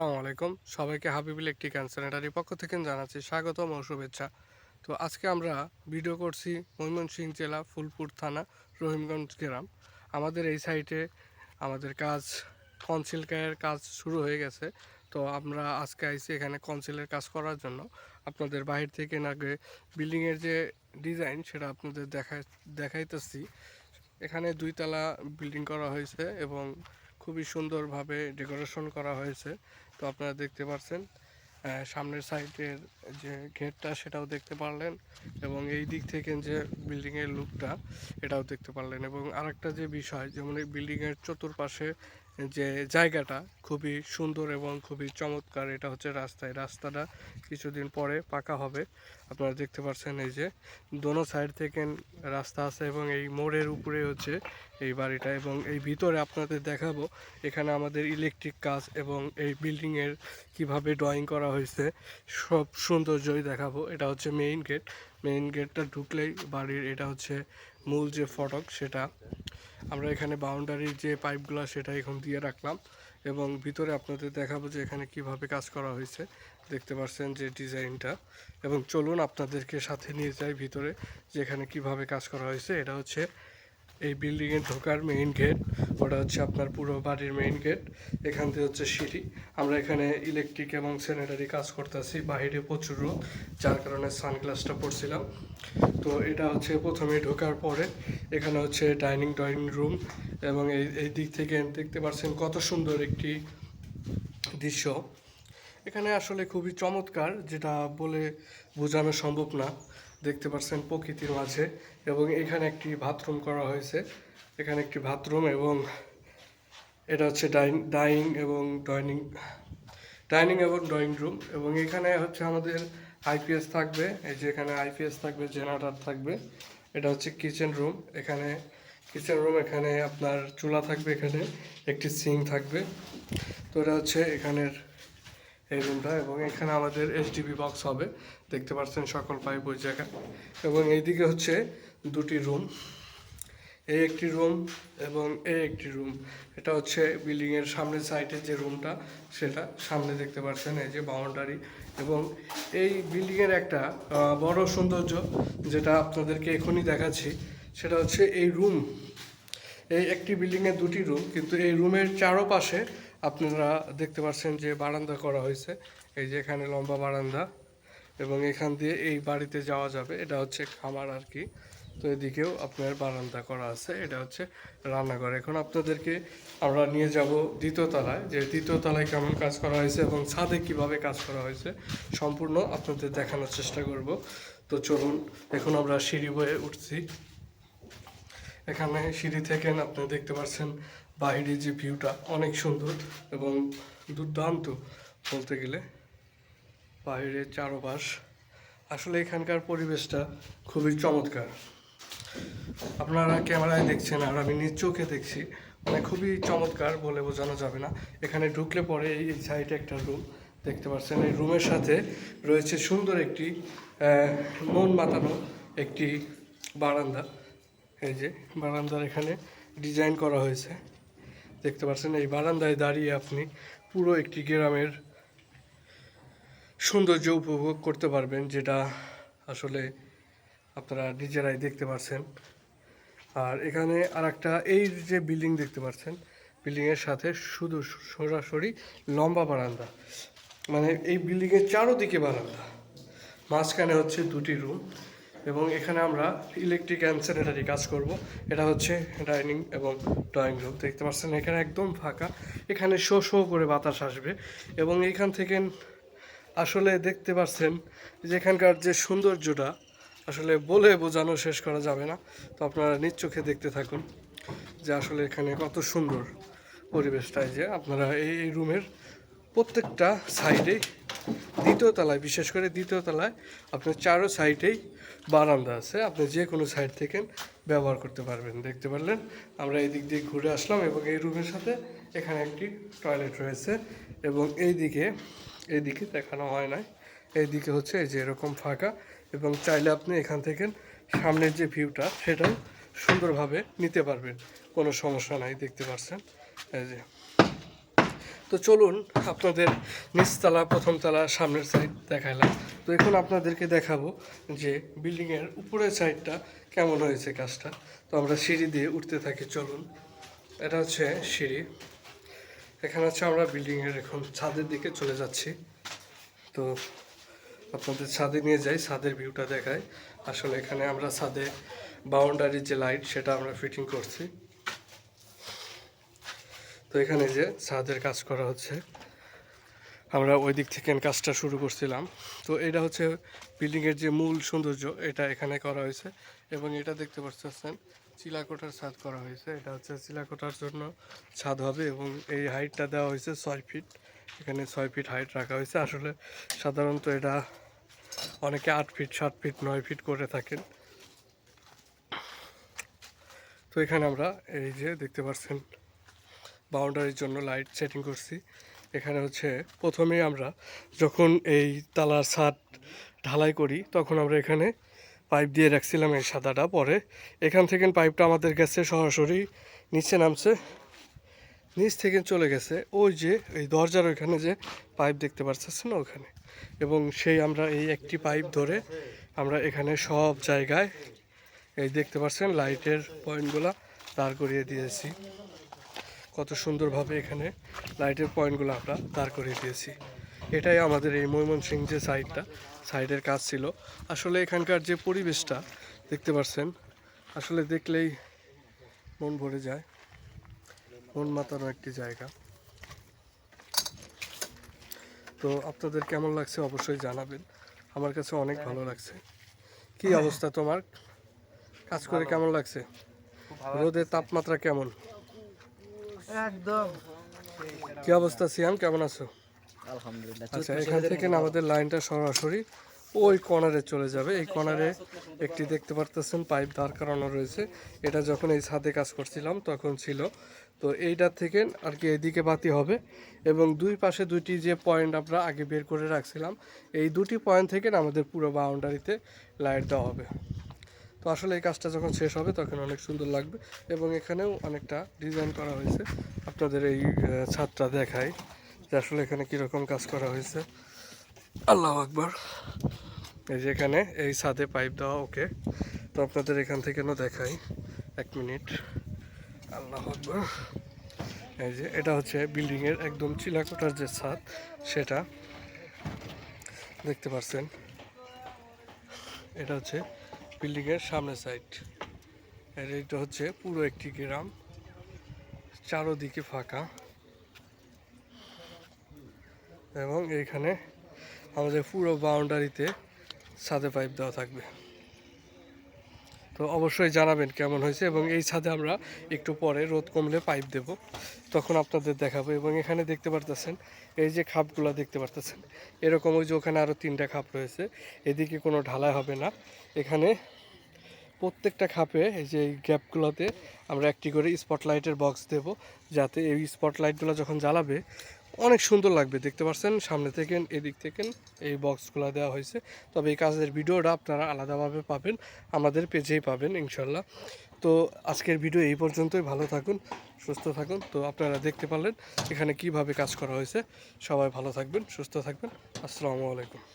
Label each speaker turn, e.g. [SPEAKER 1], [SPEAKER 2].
[SPEAKER 1] আসসালামু আলাইকুম। সবাইকে হাবিব ইলেকট্রিক অ্যান্ড স্যানিটারি পক্ষ থেকে জানাচ্ছি স্বাগতম ও শুভেচ্ছা। তো আজকে আমরা ভিডিও করছি ময়মনসিংহ জেলা ফুলপুর থানা, রহিমগঞ্জ গ্রাম। আমাদের এই সাইটে আমাদের কাজ কনসিলকের কাজ শুরু হয়ে গেছে। তো আমরা আজকে আইছি এখানে কনসিলের কাজ করার জন্য। আপনাদের বাহির থেকে আগে বিল্ডিংয়ের যে ডিজাইন সেটা আপনাদের দেখা, দেখাইতেছি। এখানে দুই দুইতলা বিল্ডিং করা হয়েছে এবং খুবই সুন্দরভাবে ডেকোরেশন করা হয়েছে। আপনারা দেখতে পাচ্ছেন সামনের সাইডের যে গেটটা সেটাও দেখতে পারলেন এবং এই দিক থেকে যে বিল্ডিংয়ের লুকটা এটাও দেখতে পারলেন এবং আরেকটা যে বিষয়, যেমন এই বিল্ডিংয়ের চতুর্পাশে যে জায়গাটা খুবই সুন্দর এবং খুবই চমৎকার, এটা হচ্ছে রাস্তায়। রাস্তাটা কিছুদিন পরে পাকা হবে। আপনারা দেখতে পাচ্ছেন এই যে দোনো সাইড থেকে রাস্তা আছে এবং এই মোড়ের উপরে হচ্ছে এই বাড়িটা এবং এই ভিতরে আপনাদের দেখাবো এখানে আমাদের ইলেকট্রিক কাজ এবং এই বিল্ডিংয়ের কীভাবে ড্রয়িং করা হয়েছে। সব সৌন্দর্যই দেখাবো। এটা হচ্ছে মেইন গেট। মেইন গেটটা ঢুকলেই বাড়ির এটা হচ্ছে মূল যে ফটক সেটা। আমরা এখানে বাউন্ডারির যে পাইপগুলো সেটা এখন দিয়ে রাখলাম এবং ভিতরে আপনাদের দেখাবো যে এখানে কীভাবে কাজ করা হয়েছে। দেখতে পাচ্ছেন যে ডিজাইনটা। এবং চলুন আপনাদেরকে সাথে নিয়ে যাই ভিতরে যে এখানে কীভাবে কাজ করা হয়েছে। এটা হচ্ছে এই বিল্ডিংয়ে ঢোকার মেইন গেট ওটা হচ্ছে আপনার পুরো বাড়ির মেইন গেট এখান থেকে হচ্ছে সিঁড়ি। আমরা এখানে ইলেকট্রিক এবং স্যানিটারি কাজ করতেছি বাইরে প্রচুর রোদ, যার কারণে সানগ্লাসটা পরছিলাম। তো এটা হচ্ছে প্রথমে ঢোকার পরে, এখানে হচ্ছে ডাইনিং ডাইনিং রুম এবং এই এই দিক থেকে দেখতে পাচ্ছেন কত সুন্দর একটি দৃশ্য। এখানে আসলে খুবই চমৎকার, যেটা বলে বোঝানো সম্ভব না। দেখতে পাচ্ছেন প্রকৃতির মাঝে এবং এখানে একটি বাথরুম করা হয়েছে। এখানে একটি বাথরুম এবং এটা হচ্ছে ডাইন ডাইনিং এবং ডাইনিং ডাইনিং এবং ড্রয়িং রুম এবং এখানে হচ্ছে আমাদের আইপিএস থাকবে। এই যে এখানে আইপিএস থাকবে, জেনারেটর থাকবে। এটা হচ্ছে কিচেন রুম। এখানে কিচেন রুম, এখানে আপনার চুলা থাকবে এখানে, একটি সিং থাকবে। তো এটা হচ্ছে এখানের এই রুমটা এবং এখানে আমাদের এইচডিবি বক্স হবে। দেখতে পাচ্ছেন সকল পাইপ ওই জায়গায় এবং এইদিকে হচ্ছে দুটি রুম। এই একটি রুম এবং এই একটি রুম। এটা হচ্ছে বিল্ডিংয়ের সামনের সাইডে যে রুমটা, সেটা সামনে দেখতে পাচ্ছেন এই যে বাউন্ডারি এবং এই বিল্ডিংয়ের একটা বড় সৌন্দর্য যেটা আপনাদেরকে এখনই দেখাচ্ছি, সেটা হচ্ছে এই রুম। এই একটি বিল্ডিংয়ে দুটি রুম, কিন্তু এই রুমের চারোপাশে আপনারা দেখতে পাচ্ছেন যে বারান্দা করা হয়েছে। এই যে এখানে লম্বা বারান্দা এবং এখান দিয়ে এই বাড়িতে যাওয়া যাবে। এটা হচ্ছে খামার আর কি। তো এদিকেও আপনার বারান্দা করা আছে। এটা হচ্ছে রান্নাঘর। এখন আপনাদেরকে আমরা নিয়ে যাব দ্বিতীয় তলায়। যে দ্বিতীয় তলায় কেমন কাজ করা হয়েছে এবং ছাদে কীভাবে কাজ করা হয়েছে সম্পূর্ণ আপনাদের দেখানোর চেষ্টা করব। তো চলুন, এখন আমরা সিঁড়ি বয়ে উঠছি। এখানে সিঁড়ি থেকে আপনি দেখতে পাচ্ছেন বাইরে যে ভিউটা অনেক সুন্দর এবং দুর্দান্ত বলতে গেলে বাইরের চারপাশ। আসলে এখানকার পরিবেশটা খুবই চমৎকার। আপনারা ক্যামেরায় দেখছেন আর আমি নিজ চোখে দেখছি মানে খুবই চমৎকার বলে বোঝানো যাবে না। এখানে ঢুকলে পরে এই সাইডে একটা রুম দেখতে পাচ্ছেন এই রুমের সাথে রয়েছে সুন্দর একটি মন মাতানো একটি বারান্দা। এই যে বারান্দার এখানে ডিজাইন করা হয়েছে। দেখতে পাচ্ছেন, এই বারান্দায় দাঁড়িয়ে আপনি পুরো একটি গ্রামের সৌন্দর্য উপভোগ করতে পারবেন, যেটা আসলে আপনারা নিজেরাই দেখতে পাচ্ছেন। আর এখানে আর একটা এই যে বিল্ডিং দেখতে পাচ্ছেন বিল্ডিংয়ের সাথে শুধু সরাসরি লম্বা বারান্দা মানে এই বিল্ডিংয়ের চারোদিকে বারান্দা, মাঝখানে হচ্ছে দুটি রুম। এবং এখানে আমরা ইলেকট্রিক অ্যান্ড কাজ করব। এটা হচ্ছে ডাইনিং এবং ড্রয়িং রুম দেখতে পাচ্ছেন এখানে একদম ফাঁকা। এখানে শো শো করে বাতাস আসবে এবং এখান থেকে আসলে দেখতে পাচ্ছেন যে এখানকার যে সৌন্দর্যটা আসলে বলে বোঝানো শেষ করা যাবে না। তো আপনারা নিজ চোখে দেখতে থাকুন যে আসলে এখানে কত সুন্দর পরিবেশটাই যে আপনারা এই এই রুমের প্রত্যেকটা সাইডেই দ্বিতীয় তলায়, বিশেষ করে দ্বিতীয় তলায়, আপনার চারো সাইডেই বারান্দা আছে। আপনি যে কোনো সাইড থেকে ব্যবহার করতে পারবেন, দেখতে পারলেন? আমরা এই দিক দিয়ে ঘুরে আসলাম এবং এই রুমের সাথে এখানে একটি টয়লেট রয়েছে এবং এই দিকে এই দিকে দেখানো হয় নাই। এই দিকে হচ্ছে এই যে এরকম ফাঁকা এবং চাইলে আপনি এখান থেকে সামনের যে ভিউটা সেটাও সুন্দরভাবে নিতে পারবেন। কোনো সমস্যা নাই, দেখতে পাচ্ছেন এই যে। তো চলুন আপনাদের নিচতলা, প্রথমতলা, সামনের সাইড দেখাইলাম তো এখন আপনাদেরকে দেখাবো যে বিল্ডিংয়ের উপরের সাইডটা কেমন হয়েছে কাজটা। তো আমরা সিঁড়ি দিয়ে উঠতে থাকি, চলুন। এটা হচ্ছে সিঁড়ি। এখানে হচ্ছে আমরা বিল্ডিংয়ের এখন ছাদের দিকে চলে যাচ্ছি। তো আপনাদের ছাদে নিয়ে যাই, ছাদের ভিউটা দেখাই। আসলে এখানে আমরা ছাদে বাউন্ডারির যে লাইট সেটা আমরা ফিটিং করছি। তো এখানে যে ছাদের কাজ করা হচ্ছে। আমরা ওই দিক থেকে কাজটা শুরু করছিলাম। তো এটা হচ্ছে বিল্ডিংয়ের যে মূল সৌন্দর্য, এটা এখানে করা হয়েছে এবং এটা দেখতে পাচ্ছেন চিলাকোটার ছাদ করা হয়েছে। এটা হচ্ছে চিলাকোটার জন্য ছাদ হবে এবং এই হাইটটা দেওয়া হয়েছে ছয় ফিট এখানে ছয় ফিট হাইট রাখা হয়েছে। আসলে সাধারণত এটা অনেকে আট ফিট সাত ফিট নয় ফিট করে থাকেন। তো এখানে আমরা এই যে দেখতে পাচ্ছেন বাউন্ডারির জন্য লাইট সেটিং করছি। এখানে হচ্ছে প্রথমেই আমরা যখন এই তালার ছাদ ঢালাই করি, তখন আমরা এখানে পাইপ দিয়ে রাখছিলাম এই সাদাটা। পরে এখান থেকে পাইপটা আমাদের গেছে সরাসরি নিচে নামছে। নিচ থেকে চলে গেছে। ওই যে, এই দরজার ওইখানে যে পাইপ দেখতে পাচ্ছেন না ওখানে? এবং সেই আমরা এই একটি পাইপ ধরে আমরা এখানে সব জায়গায় এই দেখতে পাচ্ছেন লাইটের পয়েন্টগুলো দাঁড় করিয়ে দিয়েছি। কত সুন্দরভাবে এখানে লাইটের পয়েন্টগুলো আমরা দাঁড় করিয়ে দিয়েছি। এটাই আমাদের এই ময়মনসিং যে সাইডটা সাইডের কাজ ছিল। আসলে এখানকার যে পরিবেশটা দেখতে পাচ্ছেন আসলে দেখলেই মন ভরে যায়। মন মাতানো একটি জায়গা। তো আপনাদের কেমন লাগছে অবশ্যই জানাবেন। আমার কাছে অনেক ভালো লাগছে। কি অবস্থা তোমার? কাজ করে কেমন লাগছে? রোদের তাপমাত্রা কেমন?
[SPEAKER 2] একদম।
[SPEAKER 1] কি অবস্থা সিয়াম? কেমন আছো?
[SPEAKER 2] আলহামদুলিল্লাহ
[SPEAKER 1] আচ্ছা এখান থেকে না আমাদের লাইনটা সরাসরি ওই কর্নারে চলে যাবে। এই কর্নারে একটি দেখতে পারতেছেন পাইপ দাঁড় করানো রয়েছে। এটা যখন এই ছাদে কাজ করছিলাম তখন ছিল। তো এইটার থেকে আর কি এদিকে বাতি হবে এবং দুই পাশে দুইটি যে পয়েন্ট আমরা আগে বের করে রাখছিলাম এই দুটি পয়েন্ট থেকে আমাদের পুরো বাউন্ডারিতে লাইট দেওয়া হবে। তো আসলে এই কাজটা যখন শেষ হবে, তখন অনেক সুন্দর লাগবে এবং এখানেও অনেকটা ডিজাইন করা হয়েছে। আপনাদের এই ছাদটা দেখায় যে আসলে এখানে কীরকম কাজ করা হয়েছে। আল্লাহ আকবর। এই যে এখানে, এই ছাদে পাইপ দেওয়া, ওকে। তো আপনাদের এখান থেকে দেখাই। এক মিনিট। আল্লাহ আকবর। এই যে, এটা হচ্ছে বিল্ডিংয়ের একদম চিলাকোটার যে ছাদ, সেটা। দেখতে পাচ্ছেন এটা হচ্ছে বিল্ডিংয়ের সামনে সাইড আর এটা হচ্ছে পুরো একটি গ্রাম। চারোদিকে ফাঁকা। এবং এখানে আমাদের পুরো বাউন্ডারিতে ছাদে পাইপ দেওয়া থাকবে। তো অবশ্যই জানাবেন কেমন হয়েছে এবং এই ছাদে আমরা একটু পরে রোদ কমলে পাইপ দেব। তখন আপনাদের দেখাবো এবং এখানে দেখতে পারতেছেন, এই যে খাপগুলো দেখতে পারতেছেন। এরকম ওই যে ওখানে আরও তিনটা খাপ রয়েছে। এদিকে কোনো ঢালাই হবে না। এখানে প্রত্যেকটা খাপে এই যে এই গ্যাপগুলোতে আমরা একটি করে স্পটলাইটের বক্স দেব, যাতে এই স্পটলাইটগুলো যখন জ্বালাবে, অনেক সুন্দর লাগবে। দেখতে পাচ্ছেন সামনে থেকে, এদিক থেকে এই বক্সগুলো দেওয়া হয়েছে। তবে এই কাজের ভিডিওটা আপনারা আলাদাভাবে পাবেন, আমাদের পেজেই পাবেন, ইনশাল্লাহ। তো আজকের ভিডিও এই পর্যন্তই। ভালো থাকুন, সুস্থ থাকুন। তো আপনারা দেখতে পারলেন এখানে কীভাবে কাজ করা হয়েছে। সবাই ভালো থাকবেন, সুস্থ থাকবেন। আসসালামু আলাইকুম।